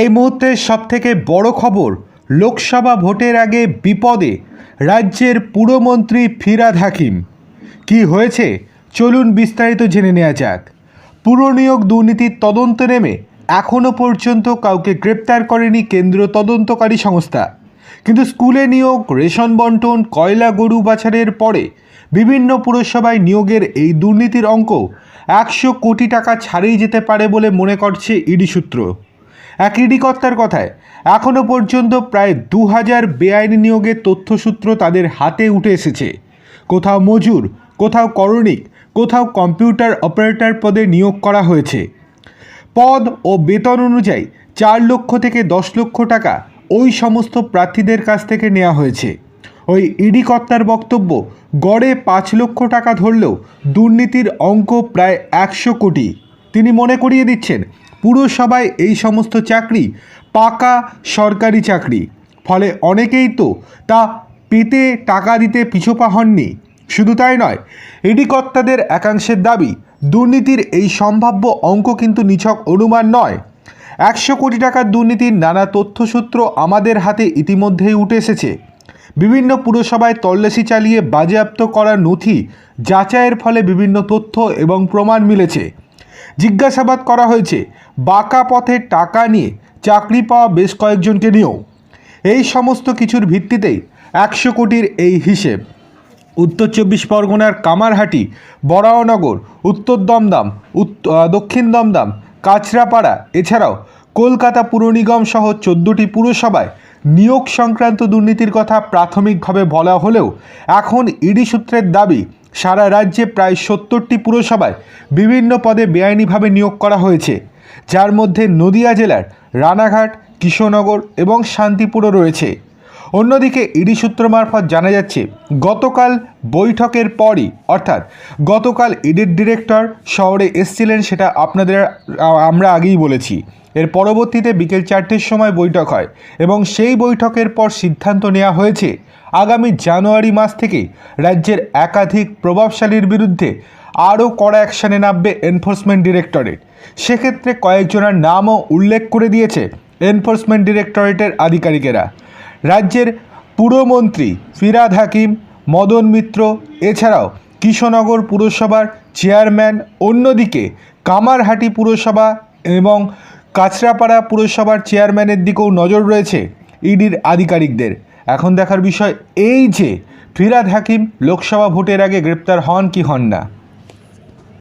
এই মুহূর্তে সবথেকে বড় খবর, লোকসভা ভোটের আগে বিপদে রাজ্যের পুরমন্ত্রী ফিরাদ হাকিম। কি হয়েছে? চলুন বিস্তারিত জেনে নেওয়া যাক। পুরনিয়োগ দুর্নীতির তদন্তে নেমে এখনও পর্যন্ত কাউকে গ্রেপ্তার করেনি কেন্দ্র তদন্তকারী সংস্থা। কিন্তু স্কুলে নিয়োগ, রেশন বন্টন, কয়লা গরু বাছারের পরে বিভিন্ন পুরসভায় নিয়োগের এই দুর্নীতির অঙ্ক একশো কোটি টাকা ছাড়িয়ে যেতে পারে বলে মনে করছে ইডি সূত্র। এক ইডি কর্তার কথায় এখনও পর্যন্ত প্রায় দু হাজার বেআইনি নিয়োগের তথ্যসূত্র তাদের হাতে উঠে এসেছে। কোথাও মজুর, কোথাও করণিক, কোথাও কম্পিউটার অপারেটর পদে নিয়োগ করা হয়েছে। পদ ও বেতন অনুযায়ী চার লক্ষ থেকে দশ লক্ষ টাকা ওই সমস্ত প্রার্থীদের কাছ থেকে নেওয়া হয়েছে। ওই ইডি কর্তার বক্তব্য গড়ে পাঁচ লক্ষ টাকা ধরলেও দুর্নীতির অঙ্ক প্রায় একশো কোটি। তিনি মনে করিয়ে দিচ্ছেন, পুরসভায় এই সমস্ত চাকরি পাকা সরকারি চাকরি। ফলে অনেকেই তো তা পেতে টাকা দিতে পিছোপা হননি। শুধু তাই নয় ইডি কর্তাদের একাংশের দাবি, দুর্নীতির এই সম্ভাব্য অঙ্ক কিন্তু নিছক অনুমান নয়। একশো কোটি টাকার দুর্নীতির নানা তথ্যসূত্র আমাদের হাতে ইতিমধ্যেই উঠে এসেছে। বিভিন্ন পুরসভায় তল্লাশি চালিয়ে বাজেয়াপ্ত করা নথি যাচাইয়ের ফলে বিভিন্ন তথ্য এবং প্রমাণ মিলেছে। জিজ্ঞাসাবাদ করা হয়েছে। বাঁকা পথে টাকা নিয়ে চাকরি পাওয়া বেশ কয়েকজনকে নিয়েও। এই সমস্ত কিছুর ভিত্তিতেই একশো কোটির এই হিসেব। উত্তর চব্বিশ পরগনার কামারহাটি বরাহনগর উত্তর দমদম দক্ষিণ দমদম কাছড়াপাড়া এছাড়াও কলকাতা পুর নিগম সহ চোদ্দোটি পুরসভায় নিয়োগ সংক্রান্ত দুর্নীতির কথা প্রাথমিকভাবে বলা হলেও এখন ইডি সূত্রের দাবি সারা রাজ্যে প্রায় সত্তরটি পুরসভায় বিভিন্ন পদে বেআইনিভাবে নিয়োগ করা হয়েছে। যার মধ্যে নদিয়া জেলার রানাঘাট, কিশোরনগর এবং শান্তিপুরও রয়েছে। অন্যদিকে ইডি সূত্র মারফত জানা যাচ্ছে, গতকাল বৈঠকের পরই, অর্থাৎ গতকাল ইডির ডিরেক্টর শহরে এসছিলেন সেটা আপনাদের আমরা আগেই বলেছি। এর পরবর্তীতে বিকেল চারটের সময় বৈঠক হয় এবং সেই বৈঠকের পর সিদ্ধান্ত নেওয়া হয়েছে, আগামী জানুয়ারি মাস থেকে রাজ্যের একাধিক প্রভাবশালীর বিরুদ্ধে আরও কড়া অ্যাকশানে নামবে এনফোর্সমেন্ট ডিরেক্টরেট। সেক্ষেত্রে কয়েকজনের নামও উল্লেখ করে দিয়েছে এনফোর্সমেন্ট ডিরেক্টরেটের আধিকারিকেরা। রাজ্যের পুরমন্ত্রী ফিরাদ হাকিম, মদন মিত্র, এছাড়াও কৃষ্ণনগর পুরসভার চেয়ারম্যান, অন্যদিকে কামারহাটি পুরসভা এবং কাছড়াপাড়া পুরসভার চেয়ারম্যানের দিকেও নজর রয়েছে ইডির আধিকারিকদের। এখন দেখার বিষয় এই যে ফিরাদ হাকিম লোকসভা ভোটের আগে গ্রেপ্তার হন কি হন না।